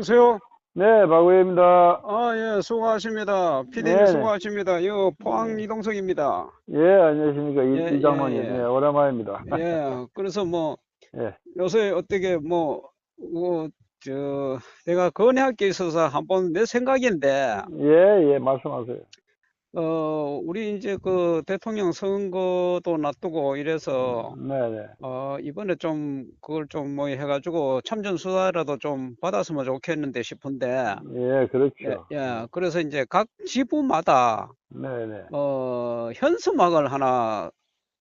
보세요. 네, 박우혜입니다. 아, 예, 수고하십니다. 피디님 네. 수고하십니다. 이거 포항 이동석입니다. 예, 안녕하십니까. 이, 예, 이장모님. 예, 예. 네, 오랜만입니다. 예, 그래서 뭐, 예. 요새 어떻게 뭐, 뭐, 저, 내가 건의할 게 있어서 한번 내 생각인데, 예, 예, 말씀하세요. 어, 우리 이제 그 대통령 선거도 놔두고 이래서, 네, 네. 어, 이번에 좀 그걸 좀 뭐 해가지고 참전 수사라도 좀 받았으면 좋겠는데 싶은데, 예, 그렇죠. 예, 예, 그래서 이제 각 지부마다 네, 네. 어, 현수막을 하나,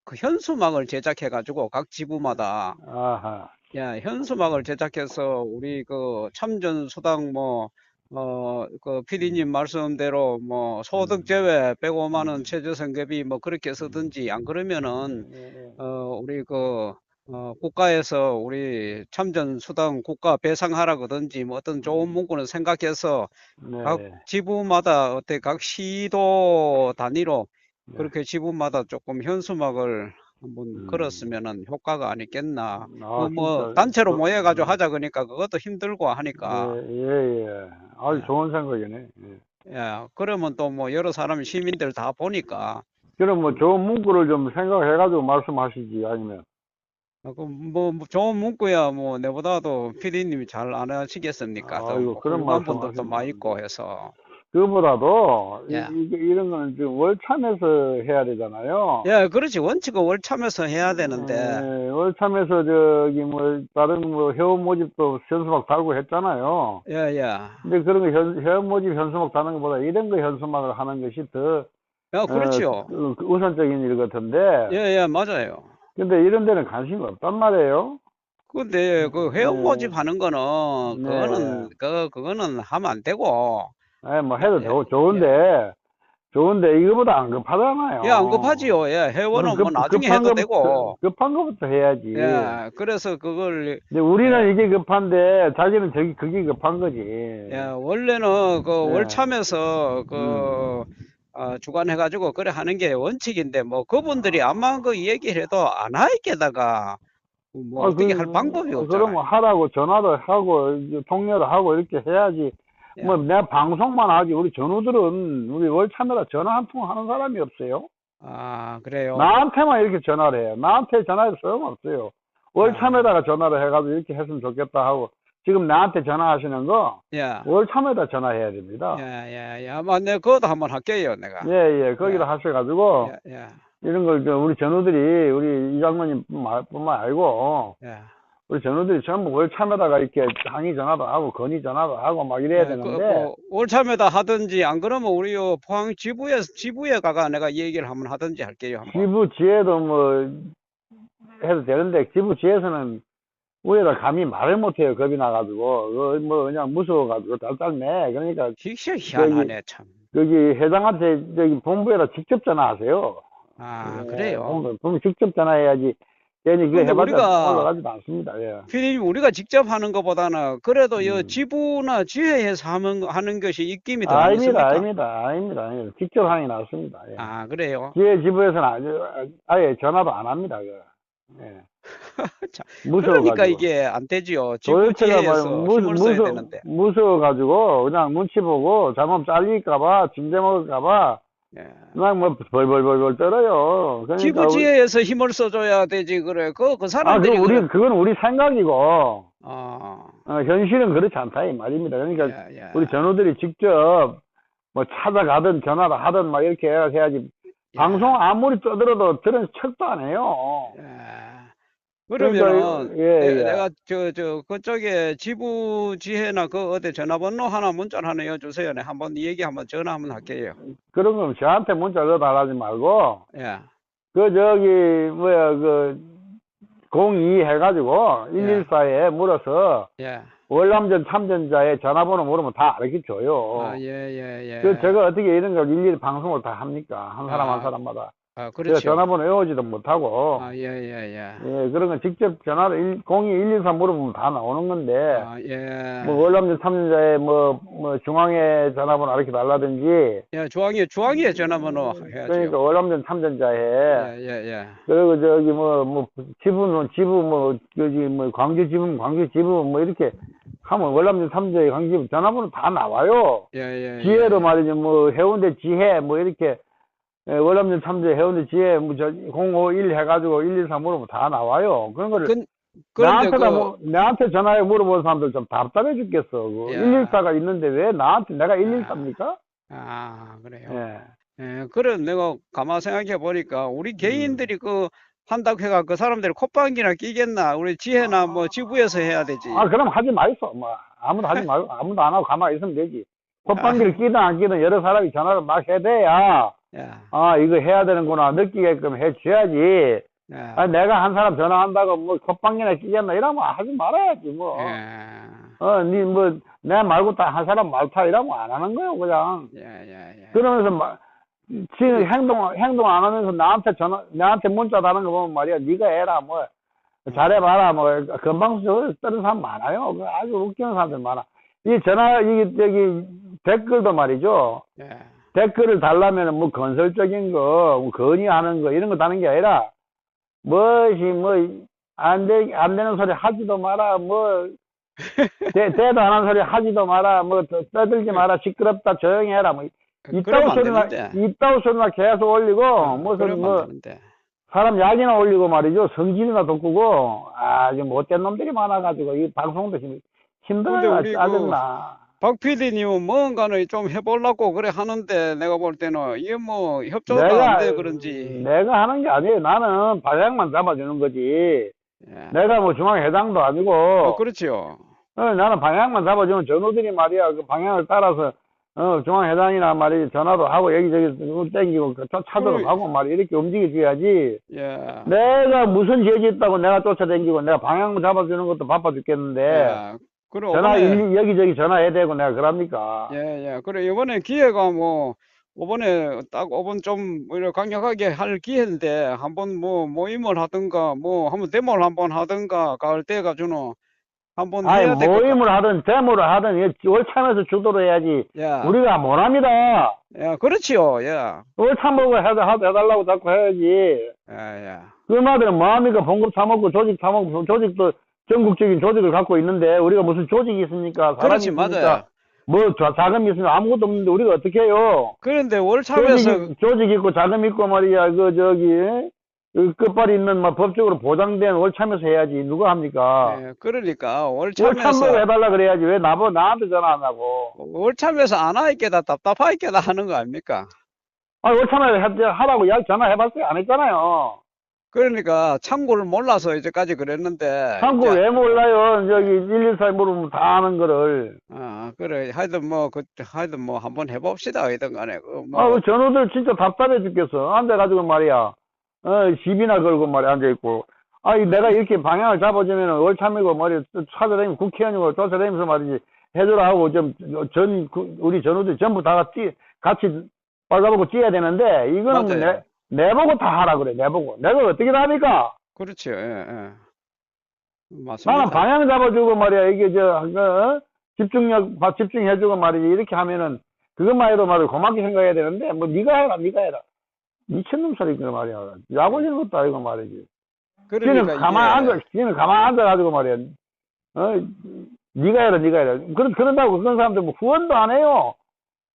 그 현수막을 제작해가지고 각 지부마다, 아하. 야, 현수막을 제작해서 우리 그 참전수당 뭐, 어, 그 PD님 말씀대로 뭐 소득 제외 105만 원 최저 생계비 뭐 그렇게 쓰든지 안 그러면은, 네, 어, 우리 그, 어, 국가에서 우리 참전 수당 국가 배상하라 그든지 뭐 어떤 좋은 문구를 생각해서 네, 각 네. 지부마다 어때? 각 시도 단위로 네. 그렇게 지부마다 조금 현수막을 한번 음. 걸었으면은 효과가 아니겠나. 아, 그뭐 진짜. 단체로 그- 모여가지고 하자 그러니까 그것도 힘들고 하니까. 예, 예, 예. 아주 예. 좋은 생각이네. 예. 예, 그러면 또 뭐 여러 사람 시민들 다 보니까 그럼 뭐 좋은 문구를 좀 생각해가지고 말씀하시지, 아니면. 어, 그 뭐, 뭐 좋은 문구야 뭐 내보다도 PD님이 잘 안 하시겠습니까? 또 아이고, 뭐 그런 말씀 분들도 많이 있고 해서. 그보다도, 이, 예. 이 게 이런 거는 지금 월참에서 해야 되잖아요. 예, 그렇지. 원칙은 월참에서 해야 되는데. 예, 월참에서 저기 뭐 다른 뭐 회원 모집도 현수막 달고 했잖아요. 예, 예. 근데 그런 거 현, 회원 모집 현수막 다는 것보다 이런 거 현수막을 하는 것이 더 야, 그렇지요. 어, 그- 그 우선적인 일 같은데. 예, 예, 맞아요. 근데 이런 데는 관심이 없단 말이에요. 근데 그 회원 네. 모집하는 거는 네. 그거는 그 그거는 하면 안 되고 예, 뭐 해도 예, 좋- 좋은데 좋은데 이거보다 안 급하잖아요. 예, 안 급하지요. 예, 회원은 뭐 급- 나중에 급한 해도 것- 되고. 급- 급한 것부터 해야지. 예, 그래서 그걸 근데 우리는 이게 급한데 자기는 저기 그게 급한 거지. 예, 원래는 그 네. 월참에서 그 어, 주관해가지고 그래 하는 게 원칙인데 뭐 그분들이 아마 그 얘기를 해도 안 하겠다가 뭐 아, 어떻게 그- 할 방법이 없잖아요. 뭐 하라고 전화도 하고 이제 통화를 하고 이렇게 해야지. 예. 뭐내 방송만 하지 우리 전우들은 우리 월참에다 전화 한 통 하는 사람이 없어요. 아, 그래요. 나한테만 이렇게 전화를 해요. 나한테 전화해도 소용없어요. 월참에다가 전화를 해가지고 이렇게 했으면 좋겠다 하고 지금 나한테 전화하시는 거 예. 월참에다 전화해야 됩니다. 예, 예, 예. 아마 내가 그것도 한번 할게요, 내가. 예, 예. 거기다 예. 하셔가지고 이런 걸저 우리 전우들이 우리 이장모님 뿐만 아니고 예. 우리 전우들이 전부 월참에다가 이렇게 항의 전화도 하고 건의 전화도 하고 막 이래야 예, 그, 되는데 그 월참에다 하든지 안 그러면 우리 요 포항 지부에 지부에 가가 내가 얘기를 한번 하든지 할게요. 한번. 지부 지혜도 뭐 해도 되는데 지부 지혜에서는 우리가 감히 말을 못해요 겁이 나가지고 그뭐 그냥 무서워가지고 딸딸매 그러니까 희시 희한하네 참. 여기 회장한테 저기 본부에다 직접 전화하세요. 아 예, 그래요. 본부, 본부 직접 전화해야지 괜히 근데 해봤자 우리가- 올라가지도 않습니다. 예. 피디님 우리가 직접 하는 것보다는 그래도 이 음. 지부나 지회에서 하는 하는 것이 입김이 더 아닙니다, 많습니까? 아닙니다, 아닙니다, 아닙니다. 직접 하는 게 낫습니다. 예. 아 그래요. 지혜 지부에서는 아주, 아예 전화도 안 합니다. 그. 예. 참, 무서워가지고. 그러니까 이게 안 되지요. 도대체가 뭐 무, 무서, 되는데. 무서워가지고 그냥 눈치 보고 잘못 잘릴까봐 짐대 먹을까봐 예. 그냥 뭐 벌벌벌벌 떨어요. 그러니까 지부 우리- 지회에서 힘을 써줘야 되지 그래. 그그 아, 그 사람들이 우리 그래. 그건 우리 생각이고 어. 어, 현실은 그렇지 않다 이 말입니다. 그러니까 예, 예. 우리 전우들이 직접 뭐 찾아가든 전화를 하든 막 이렇게 해야지 예. 방송 아무리 떠들어도 들은 척도 안 해요. 예. 그러니까 예, 내- 예. 내 가 저 저 그쪽에 지부 지회나 그 어디 전화번호 하나 문자를 하나 여주세요. 내 한번 얘기 한번 전화 한번 할게요. 그런 건 저한테 문자 넣어달라지 말고 예. 그 저기 뭐야 그 02 해가지고 114에 물어서 예. 월남전 참전자의 전화번호 물으면 다 알려줘 줘요. 아, 예, 예, 예. 그 제가 어떻게 이런 걸 일일이 방송을 다 합니까? 한 사람 아, 한 사람마다. 아, 그렇죠. 전화번호 외우지도 못하고 아, 예, 예, 예. 예 그런 건 직접 전화를 02 114 물어보면 다 나오는 건데 아, 예. 뭐 월남전 참전자의 뭐 뭐 중앙에 전화번호 이렇게 달라든지 예, 중앙에 중앙에 전화번호 해야죠. 그러니까 월남전 참전자에 예, 예, 예. 그리고 저기 뭐 뭐 지부는 지부 뭐 저기 뭐 광주 지부 광주 지부 뭐 이렇게 하면 월남전 삼재 강집 전화번호 다 나와요. 예, 예. 지혜로 예. 말이죠. 뭐 해운대 지혜 뭐 이렇게 예, 월남전 삼재 해운대 지혜 뭐저 051 해가지고 113 물어보면 다 나와요. 그런 거를 근, 나한테 그, 뭐, 나한테 전화해 물어보는 사람들 좀 답답해 죽겠어. 그 야. 114가 있는데 왜 나한테 내가 114입니까? 아, 그래요. 예. 예, 그래 내가 가만 생각해 보니까 음. 우리 개인들이 그 한다고 해가 그 사람들이 콧방귀나 끼겠나? 우리 지혜나 뭐 지부에서 해야 되지. 아, 그럼 하지 마이소. 뭐, 아무도 하지 말고, 아무도 안 하고 가만히 있으면 되지. 콧방귀를 끼든 안 끼든 여러 사람이 전화를 막 해대야, 야, 아, 이거 해야 되는구나 느끼게끔 해줘야지. 야, 아, 내가 한 사람 전화한다고 뭐 콧방귀나 끼겠나 이러면 하지 말아야지, 뭐. 예, 어, 니 뭐, 내 말고 다 한 사람 말타 이러면 안 하는 거예요, 그냥. 예, 예, 예. 그러면서 막 지금 행동 행동 안 하면서 나한테 전화 나한테 문자 다는 거 보면 말이야 네가 해라 뭐 잘해봐라 뭐 금방 저 뜨는 사람 많아요 그 아주 웃기는 사람들 많아 이 전화 이 저기 댓글도 말이죠 예. 댓글을 달라면은 뭐 건설적인 거, 뭐 건의하는 거 이런 거 다는 게 아니라 무엇이 뭐안 되 안 되는 소리 하지도 마라 뭐 대, 대도 안 하는 소리 하지도 마라 뭐 떠- 떠들지 마라 시끄럽다 조용히 해라 뭐 그- 안 소리나. 이따오 소리나 계속 올리고 어, 무슨 뭐 안. 사람 약이나 올리고 말이죠 성질이나 돋구고 아주 못된 놈들이 많아가지고 이 방송도 힘- 힘들어요 근데 우리 그 짜증나 박 PD님은 뭔가는 좀 해보려고 그래 하는데 내가 볼 때는 이게 뭐 협조가 내가 안 돼 그런지. 내가 하는 게 아니에요 나는 방향만 잡아주는 거지 예. 내가 뭐 중앙회장도 아니고 어, 그렇지요. 어, 나는 방향만 잡아주면 전우들이 말이야 그 방향을 따라서 어, 중앙회장이나 말이 전화도 하고 여기저기 땡기고 그 쫓- 차도록 그래. 하고 말이 이렇게 움직여줘야지 예. 내가 무슨 죄지 있다고 내가 쫓아다니고 내가 방향 잡아주는 것도 바빠 죽겠는데 예. 그래 전화 이번에 일- 여기저기 전화해야 되고 내가 그럽니까 예, 예. 그래 이번에 기회가 뭐 이번에 딱 이번 좀 이렇게 강력하게 할 기회인데 한번 뭐 모임을 하든가 뭐 한번 데모를 한번 하든가 가을 때가 주는 한번 아니 해야 될것 모임을 하든 데모를 하든 이 월참에서 주도를 해야지 야, 우리가 못합니다 야, 그렇지요. 예. 월참 보고 해, 해, 해달라고 자꾸 해야지 예, 예. 그 말들은 뭐합니까 봉급 타먹고 조직 타먹고 조직도 전국적인 조직을 갖고 있는데 우리가 무슨 조직이 있습니까? 사람이 그렇지, 있습니까? 맞아요. 뭐 자- 자금이 있으면 아무것도 없는데 우리가 어떻게 해요? 그런데 월참에서 조직, 조직 있고 자금 있고 말이야. 그 저기 그 끝발이 있는 막 법적으로 보장된 월참에서 해야지. 누가 합니까? 예, 그러니까 월참 월참에서 해달라 그래야지. 왜 나보 나한테 전화 안 하고? 월참에서 안 하니까 답답하니까 하는 거 아닙니까? 아 월참에 하- 하라고 야 전화해봤어요? 안 했잖아요 그러니까 참고를 몰라서 이제까지 그랬는데 참고 이제- 왜 몰라요 저기 114에 물으면 다 아는 거를 아, 그래. 하여튼 뭐, 그, 하여튼 뭐, 한번 해봅시다. 하여튼 간에. 그, 뭐, 아, 그 전우들 진짜 답답해 죽겠어. 앉아가지고 말이야. 어, 시비나 걸고 말이야, 앉아있고. 아, 이 내가 이렇게 방향을 잡아주면 월참이고 말이야, 찾아다니면 국회의원이고 쫓아다니면서 말이지, 해줘라 하고 좀, 전, 그, 우리 전우들 전부 다 뛰, 같이 빨가보고 뛰어야 되는데, 이거는 뭐 맞아요. 내, 내보고 다 하라 그래, 내보고. 내가 어떻게 다 합니까? 그렇죠. 예, 예. 맞습니다. 나는 방향 잡아주고 말이야, 이게 저, 그, 어? 집중력, 봐, 집중해주고 말이지, 이렇게 하면은, 그것만 해도 말이야, 고맙게 생각해야 되는데, 뭐, 네가 해라, 네가 해라. 미친놈 소리가 말이야. 야구 지는 것도 아니고 말이지. 그러니까 가만 이게- 앉아, 가만 앉아가지고 말이야. 어, 네가 해라, 네가 해라. 그런, 그런다고 그런 사람들 뭐 후원도 안 해요.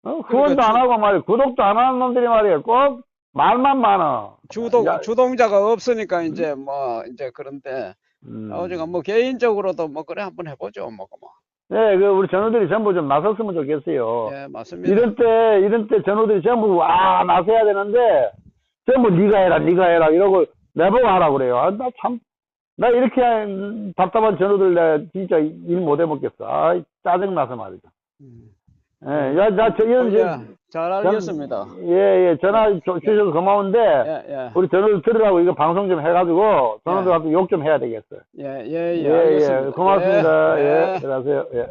어, 후원도 그러니까 안 하고 말이야. 구독도 안 하는 놈들이 말이야. 꼭 말만 많아. 주동, 야, 주동자가 없으니까 이제 뭐, 이제 그런데, 음. 나중에 뭐, 개인적으로도 뭐, 그래, 한번 해보죠. 뭐, 뭐. 네, 그, 우리 전우들이 전부 좀 나섰으면 좋겠어요. 예, 맞습니다. 이런 때, 이런 때 전우들이 전부, 아, 나서야 되는데, 전부 네가 해라, 네가 해라, 이러고 내보고 하라 그래요. 아, 나 참, 나 이렇게 답답한 전우들 내가 진짜 일 못 해먹겠어. 아, 짜증나서 말이죠. 음. 예, 야, 나, 저, 이런, 어, 예, 잘 알겠습니다. 예, 예, 전화 주- 주셔서 고마운데, 예, 예. 우리 전우들 들으라고 이거 방송 좀 해가지고, 전우들한테 욕좀 해야 되겠어요. 예, 예, 예. 예, 예, 알겠습니다. 고맙습니다. 예, 예, 예. 들어가세요. 예.